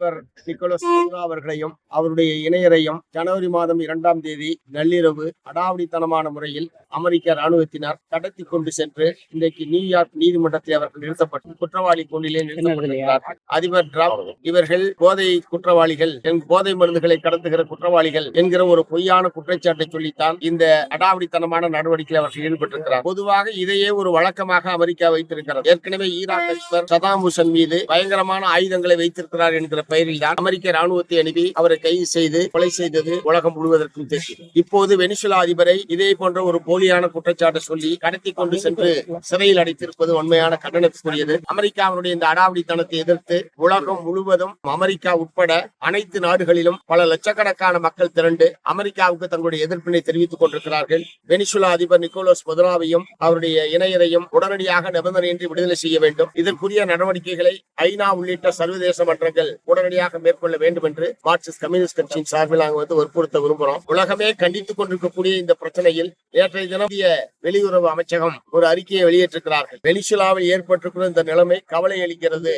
அதிபர் நிக்கோலஸ் அவர்களையும் அவருடைய இணையரையும் ஜனவரி மாதம் இரண்டாம் தேதி நள்ளிரவு அடாவடித்தனமான முறையில் அமெரிக்க ராணுவத்தினர் கடத்தி கொண்டு சென்று இன்றைக்கு நியூயார்க் நீதிமன்றத்தில் அவர்கள் நிறுத்தப்பட்டு குற்றவாளி கொண்டிலே நிறுத்தப்பட்டிருக்கிறார்கள் அதிபர் டிரம்ப் இவர்கள் போதை குற்றவாளிகள் என் போதை மருந்துகளை கடத்துகிற குற்றவாளிகள் என்கிற ஒரு பொய்யான குற்றச்சாட்டை சொல்லித்தான் இந்த அடாவடித்தனமான நடவடிக்கையில் அவர்கள் ஈடுபட்டிருக்கிறார். பொதுவாக இதையே ஒரு வழக்கமாக அமெரிக்கா வைத்திருக்கிறது. ஏற்கனவே ஈராக் அதிபர் சதாம் ஹுசன் மீது பயங்கரமான ஆயுதங்களை வைத்திருக்கிறார் என்கிற பெயரில் தான் அமெரிக்க ராணுவத்தை அனுப்பி அவரை கைது செய்து கொலை செய்தது உலகம் முழுவதற்கும் தெரியும். இப்போது வெனிசுலா அதிபரை இதே போன்ற ஒரு போலியான குற்றச்சாட்டை சொல்லி கடத்தி கொண்டு சென்று சிறையில் அடைத்திருப்பது உண்மையான கண்டனத்துக்குரியது. அமெரிக்காவினுடைய இந்த அடாவடித்தனத்தை எதிர்த்து உலகம் முழுவதும் அமெரிக்கா உட்பட அனைத்து நாடுகளிலும் பல லட்சக்கணக்கான மக்கள் திரண்டு அமெரிக்காவுக்கு தங்களுடைய எதிர்ப்பினை தெரிவித்துக் கொண்டிருக்கிறார்கள். வெனிசுலா அதிபர் நிக்கோலோஸ் மதுராவையும் அவருடைய இணையரையும் உடனடியாக நிபந்தனையின்றி விடுதலை செய்ய வேண்டும். இதற்குரிய நடவடிக்கைகளை ஐநா உள்ளிட்ட சர்வதேச மன்றங்கள் உடனடியாக மேற்கொள்ள வேண்டும் என்று மார்க்சிஸ்ட் கம்யூனிஸ்ட் கட்சியின் சார்பில் நாங்கள் வந்து வற்புறுத்த விரும்புகிறோம். உலகமே கண்டித்துக் கொண்டிருக்கக்கூடிய இந்த பிரச்சனையில் நேற்றைய தினம் வெளியுறவு அமைச்சகம் ஒரு அறிக்கையை வெளியிட்டிருக்கிறார்கள். வெனிசுலாவில் ஏற்பட்டிருக்கிற இந்த நிலைமை கவலை அளிக்கிறது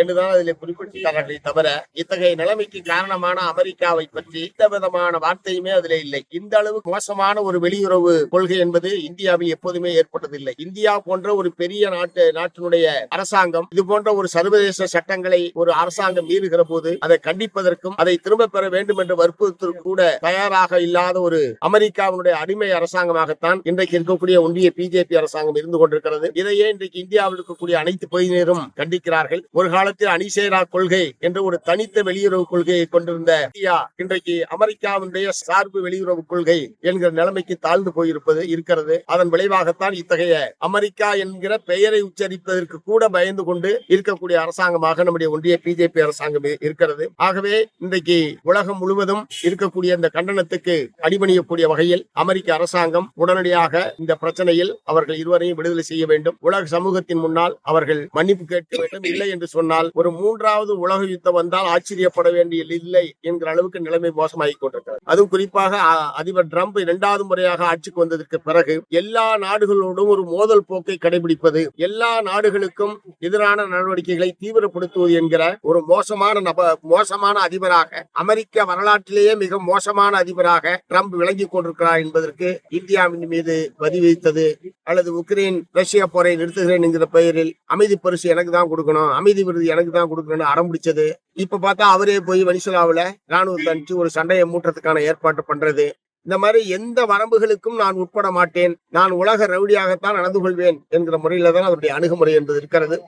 என்றுதான் அதில் குறிப்பிட்டிருக்கிறார்களே தவிர இத்தகைய நிலைமைக்கு காரணமான அமெரிக்காவை பற்றி எந்த விதமான வார்த்தையுமே அதிலே இல்லை. இந்த அளவு மோசமான ஒரு வெளியுறவு கொள்கை என்பது இந்தியாவில் எப்போதுமே ஏற்பட்டதில்லை. இந்தியா போன்ற ஒரு பெரிய நாட்டு நாட்டினுடைய அரசாங்கம் இது போன்ற ஒரு சர்வதேச சட்டங்களை ஒரு அரசாங்கம் மீறுகிற போது அதை கண்டிப்பதற்கும் அதை திரும்ப பெற வேண்டும் என்று வற்புறுத்தல் கூட தயாராக இல்லாத ஒரு அமெரிக்காவினுடைய அடிமை அரசாங்கமாகத்தான் இன்றைக்கு இருக்கக்கூடிய ஒன்றிய பிஜேபி அரசாங்கம் இருந்து கொண்டிருக்கிறது. இதையே இன்றைக்கு இந்தியாவில் இருக்கக்கூடிய அனைத்து பகுதியினரும் கண்டிக்கிறார்கள். ஒரு காலத்தில் அணிசேரா கொள்கை என்ற ஒரு தனித்த வெளியுறவு கொள்கையை கொண்டிருந்த இந்தியா இன்றைக்கு அமெரிக்காவினுடைய சார்பு வெளியுறவு கொள்கை என்கிற நிலைமைக்கு தாழ்ந்து போயிருப்பது இருக்கிறது. அதன் விளைவாகத்தான் இத்தகைய அமெரிக்கா என்கிற பெயரை உச்சரிப்பதற்கு கூட பயந்து கொண்டு இருக்கக்கூடிய அரசாங்கமாக நம்முடைய ஒன்றிய பிஜேபி அரசாங்கம் இருக்கிறது. ஆகவே இன்றைக்கு உலகம் முழுவதும் இருக்கக்கூடிய இந்த கண்டனத்துக்கு அடிபணியக்கூடிய வகையில் அமெரிக்க அரசாங்கம் உடனடியாக இந்த பிரச்சனையில் அவர்கள் இருவரையும் விடுதலை செய்ய வேண்டும். உலக சமூகத்தின் முன்னால் அவர்கள் மன்னிப்பு கேட்க வேண்டும். இல்லை என்று சொன்னால் ஒரு மூன்றாவது உலக யுத்தம் வந்தால் ஆச்சரியப்பட வேண்டிய இல்லை என்கிற அளவுக்கு நிலைமை மோசமாகிக் கொண்டிருக்கிறது. அதுவும் குறிப்பாக அதிபர் டிரம்ப் இரண்டாவது முறையாக ஆட்சிக்கு வந்ததற்கு பிறகு எல்லா நாடுகளோடும் ஒரு மோதல் போக்கை கடைபிடிப்பது எல்லா நாடுகளுக்கும் எதிரான நடவடிக்கைகளை தீவிரப்படுத்துவது என்கிற ஒரு மோசமான நப மோசமான அதிபராக அமெரிக்க வரலாற்றிலேயே மிக மோசமான அதிபராக ட்ரம்ப் விளங்கிக் கொண்டிருக்கிறார் என்பதற்கு இந்தியாவின் மீது பதிவு வைத்தது அல்லது உக்ரைன் ரஷ்யா போரை நிறுத்துகிறேன் என்கிற பெயரில் அமைதி பரிசு எனக்கு தான் கொடுக்கணும். அமைதி விருது எனக்கு தான் கொடுக்கணும்னு அடம் பிடிச்சது இப்ப பார்த்தா அவரே போய் வனிசலாவில ராணுவத்தை அனுப்பிச்சு ஒரு சண்டையை மூட்டுறதுக்கான ஏற்பாடு பண்றது. இந்த மாதிரி எந்த வரம்புகளுக்கும் நான் உட்பட மாட்டேன். நான் உலக ரவுடியாகத்தான் நடந்து கொள்வேன் என்கிற முறையில தான் அவருடைய அணுகுமுறை என்பது இருக்கிறது.